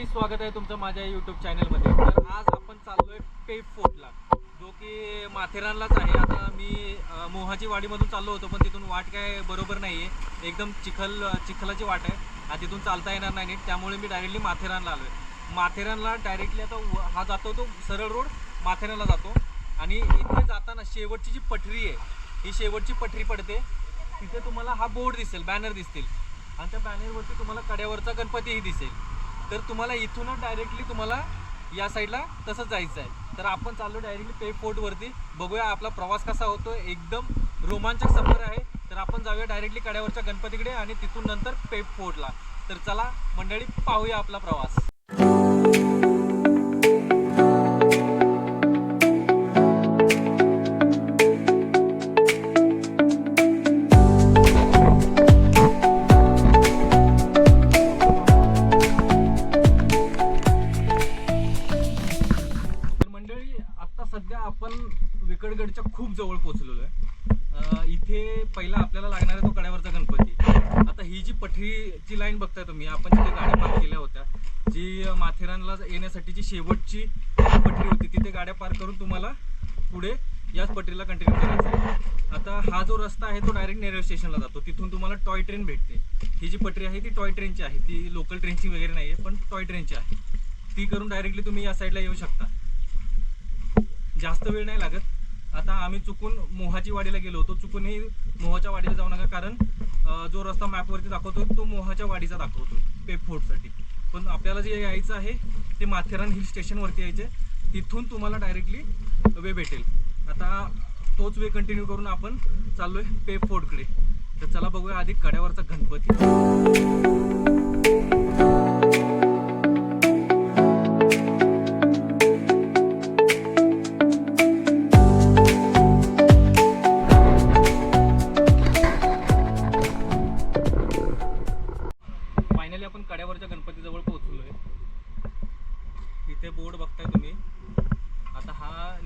आहे तुमचं माझ्या यूट्यूब चॅनलमध्ये तर आज आपण चाललोय पेप फोर्टला जो की माथेरानलाच आहे. आता मी मोहाची वाडीमधून चाललो होतो पण तिथून वाट काय बरोबर नाही आहे एकदम चिखल चिखलाची वाट आहे. आणि तिथून चालता येणार नाही नीट. त्यामुळे मी डायरेक्टली माथेरानला आलो आहे माथेरानला डायरेक्टली आता हा जातो तो सरळ रोड माथेरानला जातो. आणि इथे जाताना शेवटची जी पठरी आहे ही शेवटची पठरी पडते. तिथे तुम्हाला हा बोर्ड दिसेल बॅनर दिसतील. आणि त्या बॅनरवरती तुम्हाला कड्यावरचा गणपतीही दिसेल. तर तुम्हाला इथूनच डायरेक्टली तुम्हाला या साईडला तसंच जायचं आहे. तर आपण चाललो डायरेक्टली पे फोर्टवरती बघूया आपला प्रवास कसा होतो एकदम रोमांचक सफर आहे. तर आपण जाऊया डायरेक्टली कड्यावरच्या गणपतीकडे आणि तिथून नंतर पे फोर्टला तर चला मंडळी पाहूया आपला प्रवास. शेवटची पटरी होती. तिथे गाड्या पार्क करून तुम्हाला पुढे याच पटरीला कंटिन्यू करायचं आहे. आता हा जो रस्ता आहे तो डायरेक्ट नेरळ स्टेशनला जातो. तिथून तुम्हाला टॉय ट्रेन भेटते. ही जी पटरी आहे ती टॉय ट्रेनची आहे. ती लोकल ट्रेनची वगैरे नाही आहे पण टॉय ट्रेनची आहे. ती करून डायरेक्टली तुम्ही या साईडला येऊ शकता. जास्त वेळ नाही लागत. आता आम्ही चुकून मोहाची वाडीला गेलो होतो. चुकूनही मोहाच्या वाडीला जाऊ नका कारण जो रस्ता मॅपवरती दाखवतो तो मोहाच्या वाडीचा दाखवतो पेपफोर्टसाठी पण आपल्याला जे यायचं आहे ते माथेरान हिल स्टेशनवरती यायचे तिथून तुम्हाला डायरेक्टली वे भेटेल. आता तोच वे कंटिन्यू करून आपण चाललोय पेप फोर्टकडे तर चला बघूया आधी कड्यावरचा गणपती.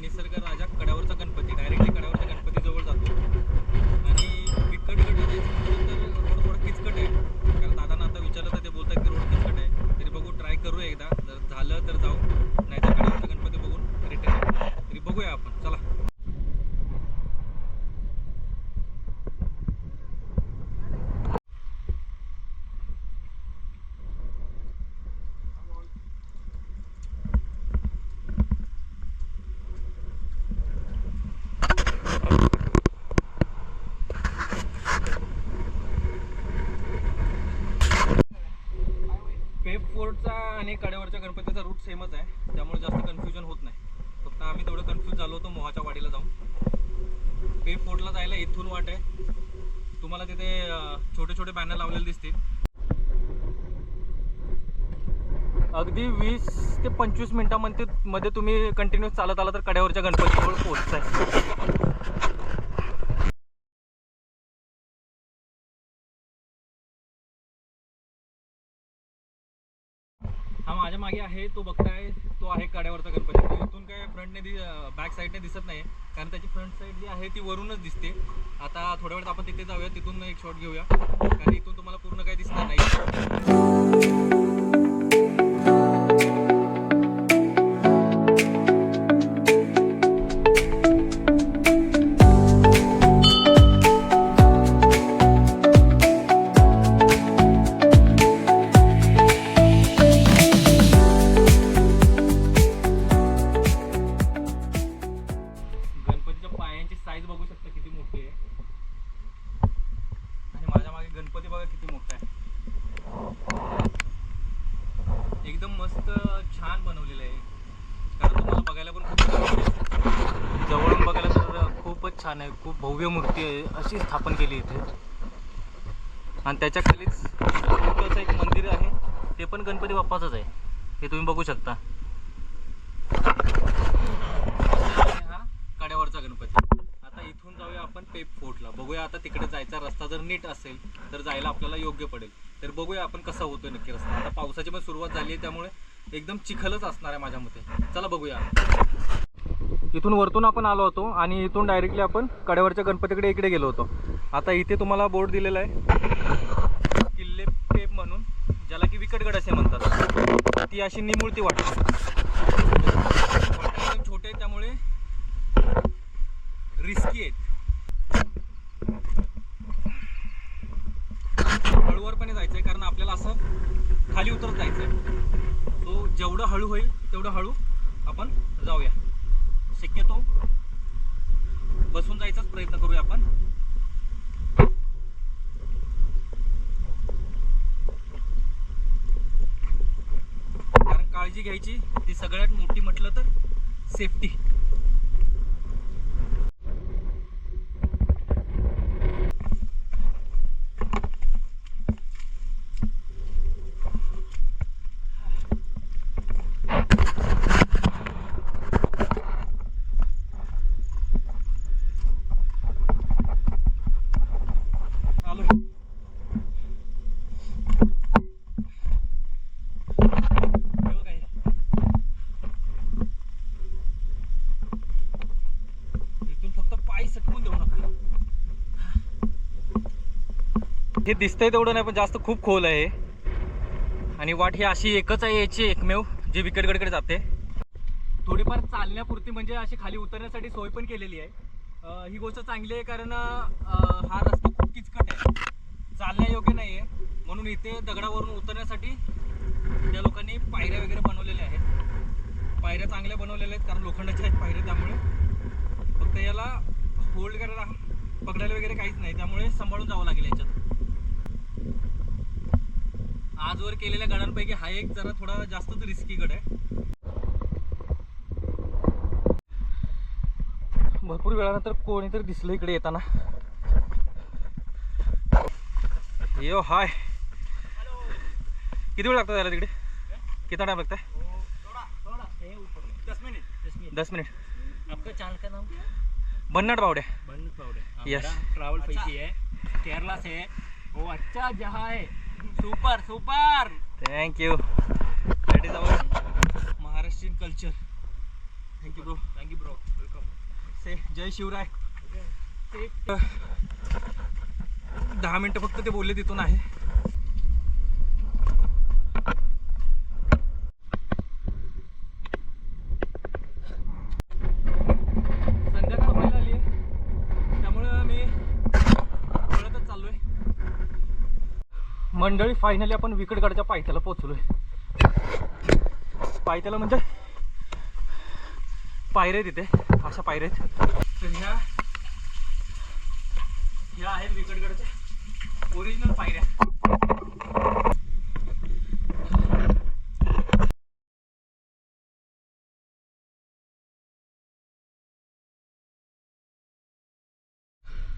निसर्ग राजा कड्यावरचा गणपती डायरेक्टली कड्यावरच्या गणपतीजवळ जातो. आणि विकटकडे जायचं म्हटलं तर रोड थोडं किचकट आहे. कारण दादांना आता विचारलं तर ते बोलतात की रोड किचकट आहे. तरी बघू ट्राय करू एकदा. जर झालं तर जाऊ. नाहीतर कड्यावरचा गणपती बघून रिटर्न तरी बघूया आपण. चला पेप फोर्टचा आणि कड्यावरच्या गणपतीचा रूट सेमच आहे. त्यामुळे जास्त कन्फ्युजन होत नाही. फक्त आम्ही तेवढं कन्फ्यूज झालो होतो मोहाच्या वाडीला जाऊन. पे फोर्टला जायला इथून वाट आहे. तुम्हाला तिथे छोटे छोटे बॅनर लावलेले दिसतील. अगदी वीस ते पंचवीस मिनिटामध्ये मध्ये तुम्ही कंटिन्यू चालत आला तर कड्यावरच्या गणपतीजवळ पोहोचताय. हा माझ्या मागे आहे तो बघताय तो आहे कड्यावरचा गणपती तो इथून काय फ्रंटने दि बॅक साईडने दिसत नाही कारण त्याची फ्रंट साईड जी आहे ती वरूनच दिसते. आता थोड्या वेळात आपण तिथे जाऊया तिथून एक शॉट घेऊया. कारण इथून तुम्हाला पूर्ण काही दिसत छान आहे खूप भव्य मूर्ती आहे अशी स्थापन केली इथे. आणि त्याच्या खालीच एक मंदिर आहे ते पण गणपती बाप्पाचंच आहे. हे तुम्ही बघू शकता. हा कड्यावरचा गणपती. आता इथून जाऊया आपण पेप फोर्टला. बघूया आता तिकडे जायचा रस्ता जर नीट असेल तर जायला आपल्याला योग्य पडेल. तर बघूया आपण कसा होतोय नक्की रस्ता. आता पावसाची पण सुरुवात झाली आहे त्यामुळे एकदम चिखलच असणार आहे माझ्या मते. चला बघूया. इथून वरतून आपण आलो होतो आणि इथून डायरेक्टली आपण कड्यावरच्या गणपतीकडे इकडे गेलो होतो. आता इथे तुम्हाला बोर्ड दिलेला आहे. किल्ले पेप म्हणून ज्याला की विकटगड असे म्हणतात. ती अशी निमुळती वाटते छोटे त्यामुळे रिस्की आहेत. हळूवारपणे जायचं आहे कारण आपल्याला असं खाली उतरत जायचं आहे तो जेवढं हळू होईल तेवढं हळू आपण जाऊया. जायचाच प्रयत्न करूया आपण. कारण काळजी घ्यायची ती सगळ्यात मोठी म्हटलं तर सेफ्टी आलो हे बघा हे. इथून फक्त पाय सटकून देऊ नका हे दिसतंय तेवढं नाही पण जास्त खूप खोल आहे आणि वाट ही अशी एकच आहे याची एकमेव जी विकेटकडे जाते. थोडीफार चालण्यापुरती म्हणजे अशी खाली उतरण्यासाठी सोय पण केलेली आहे. ही गोष्ट चांगली आहे कारण हा रस्ता खूप किचकट आहे. चालण्यायोग्य नाही आहे म्हणून इथे दगडावरून उतरण्यासाठी त्या लोकांनी पायऱ्या वगैरे बनवलेल्या आहेत. पायऱ्या चांगल्या बनवलेल्या आहेत कारण लोखंडाच्या आहेत पायऱ्या त्यामुळे. फक्त याला होल्ड करायला पकडायला वगैरे काहीच नाही त्यामुळे सांभाळून जावं लागेल याच्यात. आजवर केलेल्या गडांपैकी हा एक जरा थोडा जास्तच रिस्की गड आहे. भरपूर वेळानंतर कोणीतरी दिसलं इकडे येताना. यो हाय. किती वेळ लागतो त्याला तिकडे? किती टाइम लगता दस मिनट बन पाउडे Yes. ट्रैवल पैकी है. केरला से वो अच्छा जहाँ है super super thank you that is our Maharashtrian culture thank you bro thank you bro welcome से जय शिवराय दहा मिनटं फक्त ते बोलले तिथून आहे संध्याकाळ व्हायला आली आहे त्यामुळं मी पळतच चाललोय मंडळी फायनली आपण विकडगडच्या पायथ्याला पोचलोय पायथ्याला म्हणजे पायऱ्या आहेत तिथे अशा पायऱ्या आहेत. तर ह्या ह्या आहेत विकटगडच्या ओरिजिनल पायऱ्या.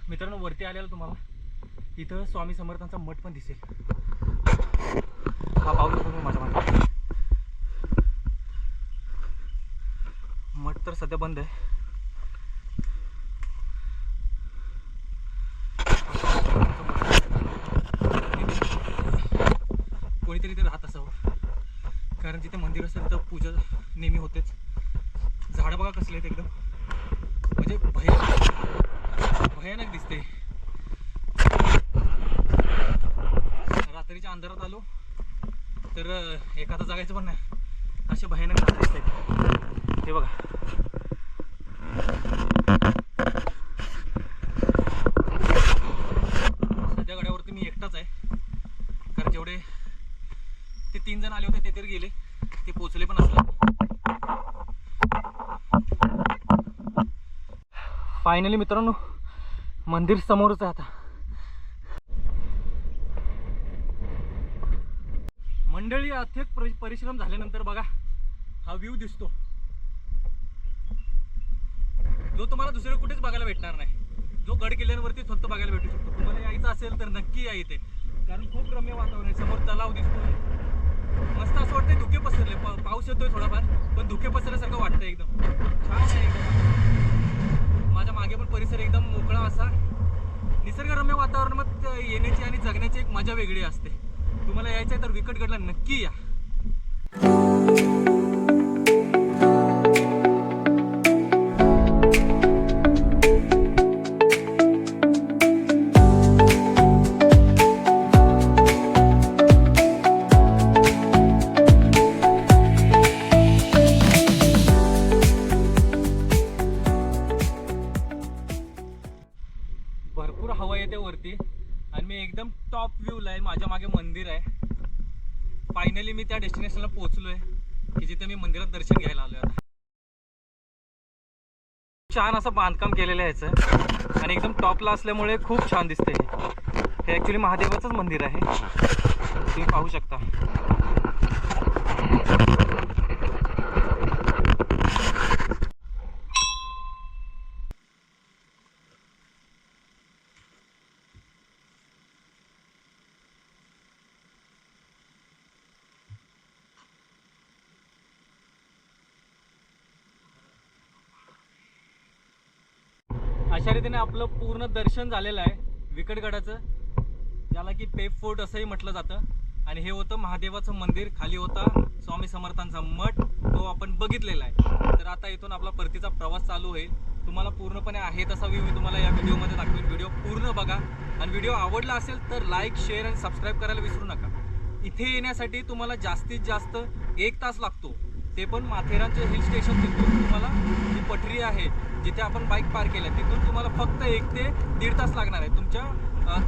मित्रांनो वरती आलेलं तुम्हाला. इथं स्वामी समर्थांचा मठ पण दिसेल. हा पाऊल तुम्ही माझ्या मागे मठ तर सध्या बंद आहे. कोणीतरी इथे राहत असावं. कारण जिथे मंदिर असेल तर पूजा नेहमी होतेच. झाडं बघा कसले आहेत एकदम. म्हणजे भयानक भयानक दिसते. अंधारात आलो. तर एखादा एखादं जगायचं पण नाही. असे भयानक झाले आहेत हे बघा. सध्या गड्यावरती मी एकटाच आहे. कारण जेवढे ते तीन जण आले होते ते तरी गेले. ते पोचले पण असले. फायनली मित्रांनो मंदिर समोरच आहे आता मंडळी अथक परि- परिश्रम झाल्यानंतर बघा हा व्ह्यू दिसतो. जो तुम्हाला दुसरे कुठेच बघायला भेटणार नाही. जो गड किल्ल्यांवरतीच फक्त बघायला भेटू शकतो. तुम्हाला यायचं असेल तर नक्की या इथे. कारण खूप रम्य वातावरण आहे. समोर तलाव दिसतोय. मस्त असं वाटतंय धुके पसरले. पा- पाऊस येतोय थोडाफार पण धुके पसरल्यासारखं वाटतंय एकदम. छान आहे एकदम. माझ्या मागे पण परिसर एकदम मोकळा असा. निसर्गरम्य वातावरणात येण्याची आणि जगण्याची एक मजा वेगळी असते. तुम्हाला यायचं आहे तर विकटगडला नक्की या. एकदम टॉप व्ह्यूला आहे. माझ्या मागे मंदिर आहे. फायनली मी त्या डेस्टिनेशनला पोहोचलो आहे की जिथे मी मंदिरात दर्शन घ्यायला आलो आता. छान असं बांधकाम केलेलं आहे याचं. आणि एकदम टॉपला असल्यामुळे खूप छान दिसते हे ॲक्च्युली महादेवाचंच मंदिर आहे. तुम्ही पाहू शकता. अशा रीतीने आपलं पूर्ण दर्शन झालेलं आहे विकटगडाचं ज्याला की पेप फोर्ट असंही म्हटलं जातं. आणि हे होतं महादेवाचं मंदिर खाली होता स्वामी समर्थांचा मठ तो आपण बघितलेला आहे. तर आता इथून आपला परतीचा प्रवास चालू होईल. तुम्हाला पूर्णपणे आहे तसा व्ह्यू मी तुम्हाला या व्हिडिओमध्ये दाखवेन. व्हिडिओ पूर्ण बघा. आणि व्हिडिओ आवडला असेल तर लाईक शेअर आणि सबस्क्राईब करायला विसरू नका. इथे येण्यासाठी तुम्हाला जास्तीत जास्त एक तास लागतो. ते पण माथेरानचे हिल स्टेशन तिथून तुम्हाला जी पठरी आहे जिथे आपण बाईक पार्क केल्या तिथून तुम्हाला फक्त एक ते दीड तास लागणार आहे. तुमच्या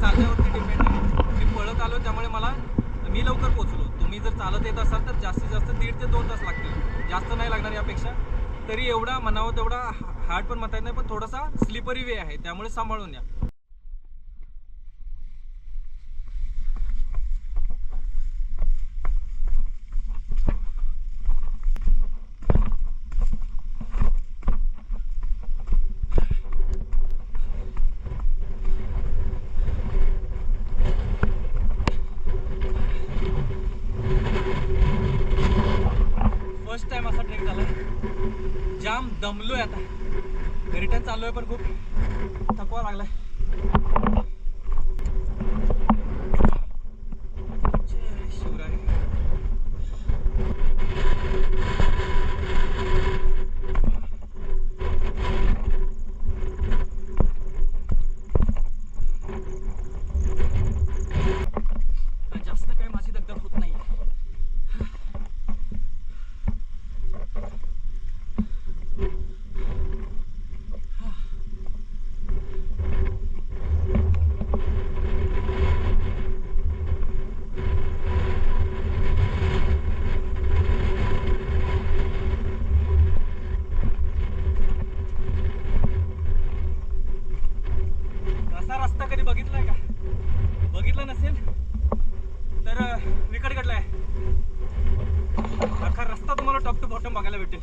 चालण्यावरती डिपेंड आहे. मी पळत आलो त्यामुळे मला मी लवकर पोचलो तुम्ही जर चालत येत असाल तर जास्तीत जास्त दीड ते दोन तास लागतील. जास्त नाही लागणार यापेक्षा. तरी एवढा म्हणावं तेवढा हार्ड पण म्हणता येत नाही पण थोडासा स्लिपरी वे आहे. त्यामुळे सांभाळून या फर्स्ट टाइम असा ट्रेक झाला जाम दमलोय आता. रिटर्न चाललोय पण खूप थकवा लागलाय जय शिवराय जास्त काय माझी दगदग होत नाही असा रस्ता कधी बघितलाय का बघितला नसेल तर अं, विकटगडला आहे अख्खा रस्ता बॉटम बघायला भेटेल.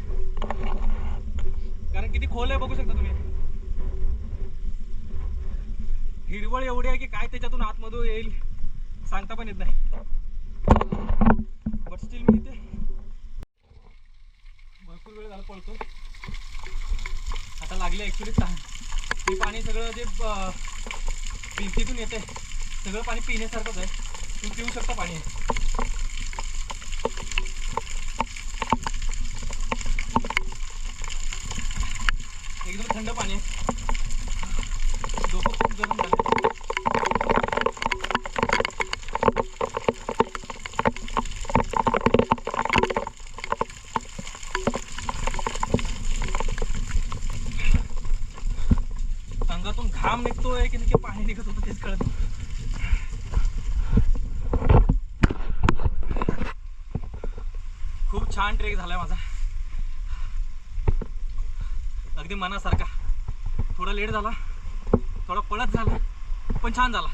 कारण किती खोल आहे बघू शकता तुम्ही. हिरवळ एवढी आहे की काय त्याच्यातून आतमधून येईल सांगता पण येत नाही. बट स्टील मी इथे भरपूर वेळ झाला पळतो आता लागले ॲक्च्युली तहान ते पाणी सगळं जे भिंतीतून येते सगळं पाणी पिण्यासारखंच आहे. तुम्ही पिऊ शकता पाणी एकदम थंड पाणी आहे डोकं खूप गरम झालं अंगातून घाम निघतोय की नक्की पाणी निघत होतं तेच कळत खूप छान ट्रेक झालाय माझा. अगदी मनासारखा. थोडा लेट झाला थोडा पळत झाला पण छान झाला.